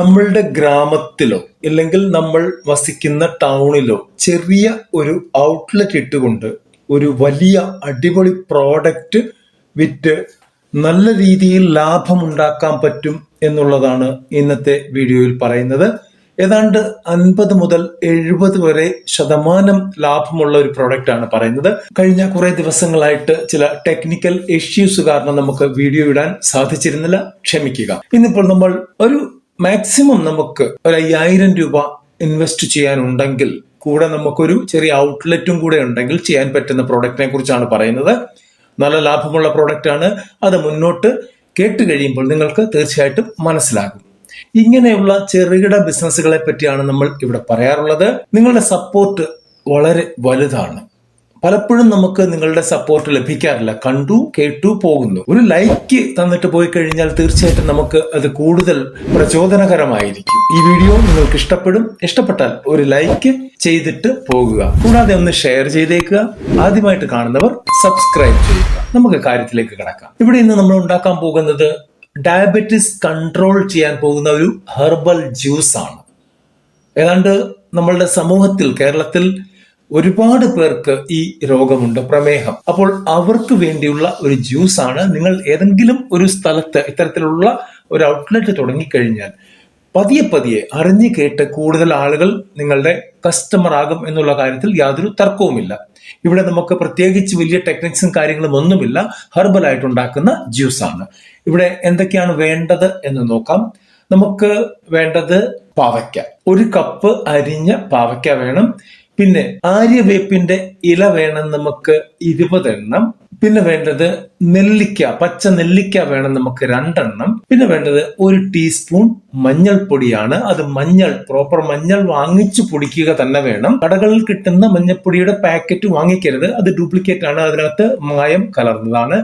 നമ്മളുടെ ഗ്രാമത്തിലോ അല്ലെങ്കിൽ നമ്മൾ വസിക്കുന്ന ടൗണിലോ ചെറിയ ഒരു ഔട്ട്ലെറ്റ് ഇട്ടുകൊണ്ട് ഒരു വലിയ അടിപൊളി പ്രോഡക്റ്റ് വിറ്റ് നല്ല രീതിയിൽ ലാഭമുണ്ടാക്കാൻ പറ്റും എന്നുള്ളതാണ് ഇന്നത്തെ വീഡിയോയിൽ പറയുന്നത്. ഏതാണ്ട് അൻപത് മുതൽ എഴുപത് വരെ ശതമാനം ലാഭമുള്ള ഒരു പ്രോഡക്റ്റ് ആണ് പറയുന്നത്. കഴിഞ്ഞ കുറെ ദിവസങ്ങളായിട്ട് ചില ടെക്നിക്കൽ ഇഷ്യൂസ് കാരണം നമുക്ക് വീഡിയോ ഇടാൻ സാധിച്ചിരുന്നില്ല. ക്ഷമിക്കുക. ഇന്നിപ്പോൾ നമ്മൾ ഒരു മാക്സിമം നമുക്ക് ഒരു അയ്യായിരം രൂപ ഇൻവെസ്റ്റ് ചെയ്യാനുണ്ടെങ്കിൽ കൂടെ നമുക്കൊരു ചെറിയ ഔട്ട്ലെറ്റും കൂടെ ഉണ്ടെങ്കിൽ ചെയ്യാൻ പറ്റുന്ന പ്രോഡക്റ്റിനെ കുറിച്ചാണ് പറയുന്നത്. നല്ല ലാഭമുള്ള പ്രോഡക്റ്റ് ആണ്. അത് മുന്നോട്ട് കേട്ട് കഴിയുമ്പോൾ നിങ്ങൾക്ക് തീർച്ചയായിട്ടും മനസ്സിലാകും. ഇങ്ങനെയുള്ള ചെറുകിട ബിസിനസ്സുകളെ പറ്റിയാണ് നമ്മൾ ഇവിടെ പറയാറുള്ളത്. നിങ്ങളുടെ സപ്പോർട്ട് വളരെ വലുതാണ്. പലപ്പോഴും നമുക്ക് നിങ്ങളുടെ സപ്പോർട്ട് ലഭിക്കാറില്ല. കണ്ടു കേട്ടു പോകുന്നു. ഒരു ലൈക്ക് തന്നിട്ട് പോയി കഴിഞ്ഞാൽ തീർച്ചയായിട്ടും നമുക്ക് അത് കൂടുതൽ പ്രചോദനകരമായിരിക്കും. ഈ വീഡിയോ നിങ്ങൾക്ക് ഇഷ്ടപ്പെടും. ഇഷ്ടപ്പെട്ടാൽ ഒരു ലൈക്ക് ചെയ്തിട്ട് പോകുക. കൂടാതെ ഒന്ന് ഷെയർ ചെയ്തേക്കുക. ആദ്യമായിട്ട് കാണുന്നവർ സബ്സ്ക്രൈബ് ചെയ്യുക. നമുക്ക് കാര്യത്തിലേക്ക് കിടക്കാം. ഇവിടെ ഇന്ന് നമ്മൾ ഉണ്ടാക്കാൻ പോകുന്നത് ഡയബറ്റിസ് കൺട്രോൾ ചെയ്യാൻ പോകുന്ന ഒരു ഹെർബൽ ജ്യൂസ് ആണ്. ഏതാണ്ട് നമ്മളുടെ സമൂഹത്തിൽ കേരളത്തിൽ ഒരുപാട് പേർക്ക് ഈ രോഗമുണ്ട് പ്രമേഹം. അപ്പോൾ അവർക്ക് വേണ്ടിയുള്ള ഒരു ജ്യൂസ് ആണ് നിങ്ങൾ ഏതെങ്കിലും ഒരു സ്ഥലത്ത് ഇത്തരത്തിലുള്ള ഒരു ഔട്ട്ലെറ്റ് തുടങ്ങിക്കഴിഞ്ഞാൽ പതിയെ പതിയെ അറിഞ്ഞു കേട്ട് കൂടുതൽ ആളുകൾ നിങ്ങളുടെ കസ്റ്റമർ ആകും എന്നുള്ള കാര്യത്തിൽ യാതൊരു തർക്കവുമില്ല. ഇവിടെ നമുക്ക് പ്രത്യേകിച്ച് വലിയ ടെക്നിക്സും കാര്യങ്ങളും ഒന്നുമില്ല. ഹെർബലായിട്ട് ഉണ്ടാക്കുന്ന ജ്യൂസാണ്. ഇവിടെ എന്തൊക്കെയാണ് വേണ്ടത് എന്ന് നോക്കാം. നമുക്ക് വേണ്ടത് പാവയ്ക്ക. ഒരു കപ്പ് അരിഞ്ഞ പാവയ്ക്ക വേണം. പിന്നെ ആര്യവേപ്പിന്റെ ഇല വേണം നമുക്ക് ഇരുപതെണ്ണം. പിന്നെ വേണ്ടത് നെല്ലിക്ക പച്ച നെല്ലിക്ക വേണം നമുക്ക് രണ്ടെണ്ണം. പിന്നെ വേണ്ടത് ഒരു ടീസ്പൂൺ മഞ്ഞൾപ്പൊടിയാണ്. അത് മഞ്ഞൾ പ്രോപ്പർ മഞ്ഞൾ വാങ്ങിച്ചു പൊടിക്കുക തന്നെ വേണം. കടകളിൽ കിട്ടുന്ന മഞ്ഞൾപ്പൊടിയുടെ പാക്കറ്റ് വാങ്ങിക്കരുത്. അത് ഡ്യൂപ്ലിക്കേറ്റ് ആണ്. അതിനകത്ത് മായം കലർന്നതാണ്.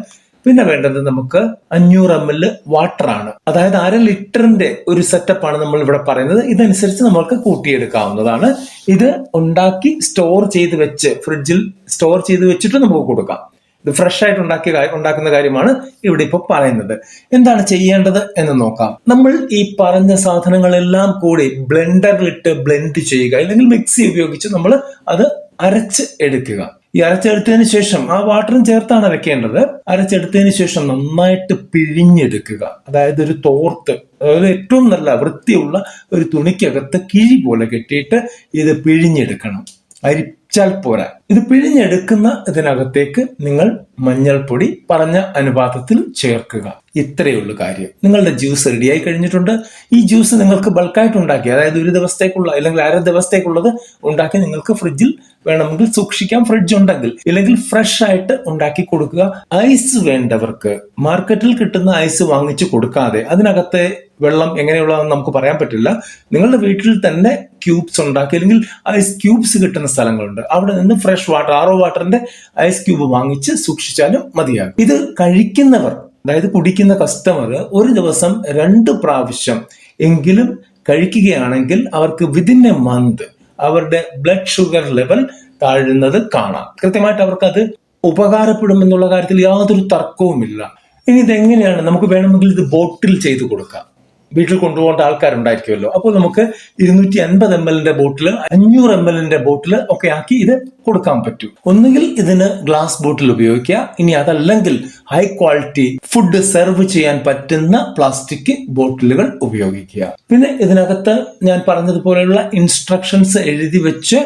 പിന്നെ വേണ്ടത് നമുക്ക് അഞ്ഞൂറ് എം എൽ വാട്ടർ ആണ്. അതായത് അര ലിറ്ററിന്റെ ഒരു സെറ്റപ്പ് ആണ് നമ്മൾ ഇവിടെ പറയുന്നത്. ഇതനുസരിച്ച് നമ്മൾക്ക് കൂട്ടിയെടുക്കാവുന്നതാണ്. ഇത് ഉണ്ടാക്കി സ്റ്റോർ ചെയ്ത് വെച്ച് ഫ്രിഡ്ജിൽ സ്റ്റോർ ചെയ്ത് വെച്ചിട്ട് നമുക്ക് കൊടുക്കാം. ഇത് ഫ്രഷ് ആയിട്ട് ഉണ്ടാക്കിയ ഉണ്ടാക്കുന്ന കാര്യമാണ് ഇവിടെ ഇപ്പോൾ പറയുന്നത്. എന്താണ് ചെയ്യേണ്ടത് എന്ന് നോക്കാം. നമ്മൾ ഈ പറഞ്ഞ സാധനങ്ങളെല്ലാം കൂടി ബ്ലെൻഡറിലിട്ട് ബ്ലെൻഡ് ചെയ്യുക അല്ലെങ്കിൽ മിക്സി ഉപയോഗിച്ച് നമ്മൾ അത് അരച്ച് എടുക്കുക. ഈ അരച്ചെടുത്തതിന് ശേഷം ആ വാട്ടറും ചേർത്താണ് അരയ്ക്കേണ്ടത് അരച്ചെടുത്തതിന് ശേഷം നന്നായിട്ട് പിഴിഞ്ഞെടുക്കുക. അതായത് ഒരു തോർത്ത് അതായത് ഏറ്റവും നല്ല വൃത്തിയുള്ള ഒരു തുണിക്കകത്ത് കിഴി പോലെ കെട്ടിയിട്ട് ഇത് പിഴിഞ്ഞെടുക്കണം. അരിച്ചാൽ പോരാ. ഇത് പിഴിഞ്ഞെടുക്കുന്ന ഇതിനകത്തേക്ക് നിങ്ങൾ മഞ്ഞൾപ്പൊടി പറഞ്ഞ അനുപാതത്തിൽ ചേർക്കുക. ഇത്രയേ ഉള്ളൂ കാര്യം. നിങ്ങളുടെ ജ്യൂസ് റെഡിയായി കഴിഞ്ഞിട്ടുണ്ട്. ഈ ജ്യൂസ് നിങ്ങൾക്ക് ബൾക്കായിട്ട് ഉണ്ടാക്കി അതായത് ഒരു ദിവസത്തേക്കുള്ള അല്ലെങ്കിൽ അര ദിവസത്തേക്കുള്ളത് ഉണ്ടാക്കി നിങ്ങൾക്ക് ഫ്രിഡ്ജിൽ വേണമെങ്കിൽ സൂക്ഷിക്കാം. ഫ്രിഡ്ജ് ഉണ്ടെങ്കിൽ. ഇല്ലെങ്കിൽ ഫ്രഷ് ആയിട്ട് ഉണ്ടാക്കി കൊടുക്കുക. ഐസ് വേണ്ടവർക്ക് മാർക്കറ്റിൽ കിട്ടുന്ന ഐസ് വാങ്ങിച്ചു കൊടുക്കാതെ അതിനകത്തെ വെള്ളം എങ്ങനെയുള്ളതെന്ന് നമുക്ക് പറയാൻ പറ്റില്ല. നിങ്ങളുടെ വീട്ടിൽ തന്നെ ക്യൂബ്സ് ഉണ്ടാക്കി അല്ലെങ്കിൽ ഐസ് ക്യൂബ്സ് കിട്ടുന്ന സ്ഥലങ്ങളുണ്ട്. അവിടെ നിന്ന് ഫ്രഷ് വാട്ടർ ആറോ വാട്ടറിന്റെ ഐസ് ക്യൂബ് വാങ്ങിച്ച് സൂക്ഷിച്ചാലും മതിയാകും. ഇത് കഴിക്കുന്നവർ അതായത് കുടിക്കുന്ന കസ്റ്റമർ ഒരു ദിവസം രണ്ട് പ്രാവശ്യം എങ്കിലും കഴിക്കുകയാണെങ്കിൽ അവർക്ക് വിതിൻ എ മന്ത് അവരുടെ ബ്ലഡ് ഷുഗർ ലെവൽ താഴുന്നത് കാണാം. കൃത്യമായിട്ട് അവർക്ക് അത് ഉപകാരപ്പെടും എന്നുള്ള കാര്യത്തിൽ യാതൊരു തർക്കവുമില്ല. ഇനി ഇതെങ്ങനെയാണ് നമുക്ക് വേണമെങ്കിൽ ഇത് ബോട്ടിൽ ചെയ്ത് കൊടുക്കാം. വീട്ടിൽ കൊണ്ടുപോകേണ്ട ആൾക്കാരുണ്ടായിരിക്കുമല്ലോ. അപ്പോൾ നമുക്ക് ഇരുന്നൂറ്റി അൻപത് എം എല്ലിന്റെ ബോട്ടിൽ അഞ്ഞൂറ് എം എല്ലിന്റെ ബോട്ടിൽ ഒക്കെ ആക്കി ഇത് കൊടുക്കാൻ പറ്റും. ഒന്നുകിൽ ഇതിന് ഗ്ലാസ് ബോട്ടിൽ ഉപയോഗിക്കുക. ഇനി അതല്ലെങ്കിൽ ഹൈ ക്വാളിറ്റി ഫുഡ് സെർവ് ചെയ്യാൻ പറ്റുന്ന പ്ലാസ്റ്റിക് ബോട്ടിലുകൾ ഉപയോഗിക്കുക. പിന്നെ ഇതിനകത്ത് ഞാൻ പറഞ്ഞതുപോലെയുള്ള ഇൻസ്ട്രക്ഷൻസ് എഴുതി വെച്ച്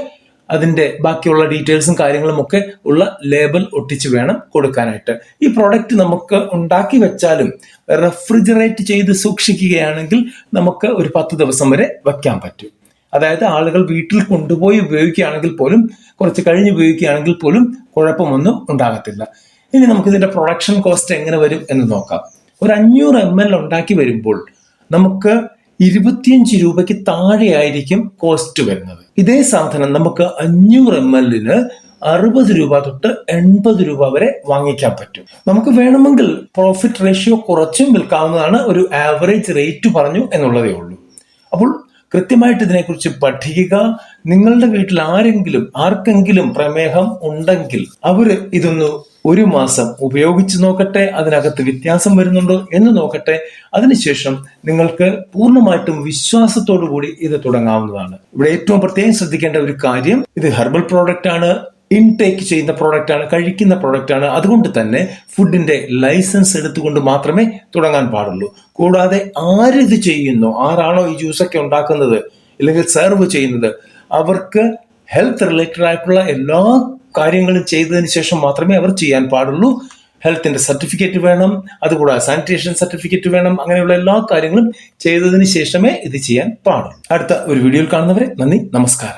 അതിന്റെ ബാക്കിയുള്ള ഡീറ്റെയിൽസും കാര്യങ്ങളും ഒക്കെ ഉള്ള ലേബൽ ഒട്ടിച്ച് വേണം കൊടുക്കാനായിട്ട്. ഈ പ്രോഡക്റ്റ് നമുക്ക് ഉണ്ടാക്കി വെച്ചാലും റെഫ്രിജറേറ്റ് ചെയ്ത് സൂക്ഷിക്കുകയാണെങ്കിൽ നമുക്ക് ഒരു പത്ത് ദിവസം വരെ വെക്കാൻ പറ്റും. അതായത് ആളുകൾ വീട്ടിൽ കൊണ്ടുപോയി ഉപയോഗിക്കുകയാണെങ്കിൽ പോലും കുറച്ച് കഴിഞ്ഞ് ഉപയോഗിക്കുകയാണെങ്കിൽ പോലും കുഴപ്പമൊന്നും ഉണ്ടാകത്തില്ല. ഇനി നമുക്ക് ഇതിന്റെ പ്രൊഡക്ഷൻ കോസ്റ്റ് എങ്ങനെ വരും എന്ന് നോക്കാം. ഒരു അഞ്ഞൂറ് എം എൽ ഉണ്ടാക്കി വരുമ്പോൾ നമുക്ക് ഇരുപത്തിയഞ്ച് രൂപയ്ക്ക് താഴെയായിരിക്കും കോസ്റ്റ് വരുന്നത്. ഇതേ സാധനം നമുക്ക് അഞ്ഞൂറ് എം എല്ലിന് അറുപത് രൂപ തൊട്ട് എൺപത് രൂപ വരെ വാങ്ങിക്കാൻ പറ്റും. നമുക്ക് വേണമെങ്കിൽ പ്രോഫിറ്റ് റേഷ്യോ കുറച്ചും വിൽക്കാവുന്നതാണ് ഒരു ആവറേജ് റേറ്റ് പറഞ്ഞു എന്നുള്ളതേ ഉള്ളൂ. അപ്പോൾ കൃത്യമായിട്ട് ഇതിനെക്കുറിച്ച് പഠിക്കുക. നിങ്ങളുടെ വീട്ടിൽ ആരെങ്കിലും ആർക്കെങ്കിലും പ്രമേഹം ഉണ്ടെങ്കിൽ അവർ ഇതൊന്ന് ഒരു മാസം ഉപയോഗിച്ച് നോക്കട്ടെ അതിനകത്ത് വ്യത്യാസം വരുന്നുണ്ടോ എന്ന് നോക്കട്ടെ അതിനുശേഷം നിങ്ങൾക്ക് പൂർണമായിട്ടും വിശ്വാസത്തോടു കൂടി ഇത് തുടങ്ങാവുന്നതാണ്. ഇവിടെ ഏറ്റവും പ്രത്യേകം ശ്രദ്ധിക്കേണ്ട ഒരു കാര്യം ഇത് ഹെർബൽ പ്രോഡക്റ്റ് ആണ് ഇൻടേക്ക് ചെയ്യുന്ന പ്രോഡക്റ്റ് ആണ് കഴിക്കുന്ന പ്രോഡക്റ്റ് ആണ്. അതുകൊണ്ട് തന്നെ ഫുഡിന്റെ ലൈസൻസ് എടുത്തുകൊണ്ട് മാത്രമേ തുടങ്ങാൻ പാടുള്ളൂ. കൂടാതെ ആരിത് ചെയ്യുന്നു ആരാണോ ഈ ജ്യൂസൊക്കെ ഉണ്ടാക്കുന്നത് അല്ലെങ്കിൽ സെർവ് ചെയ്യുന്നത് അവർക്ക് ഹെൽത്ത് റിലേറ്റഡ് ആയിട്ടുള്ള എല്ലാ കാര്യങ്ങളും ചെയ്തതിന് ശേഷം മാത്രമേ അവർ ചെയ്യാൻ പാടുള്ളൂ. ഹെൽത്തിന്റെ സർട്ടിഫിക്കറ്റ് വേണം അതുകൂടാതെ സാനിറ്റേഷൻ സർട്ടിഫിക്കറ്റ് വേണം അങ്ങനെയുള്ള എല്ലാ കാര്യങ്ങളും ചെയ്തതിന് ശേഷമേ ഇത് ചെയ്യാൻ പാടുള്ളൂ. അടുത്ത ഒരു വീഡിയോയിൽ കാണുന്നവരെ നന്ദി നമസ്കാരം.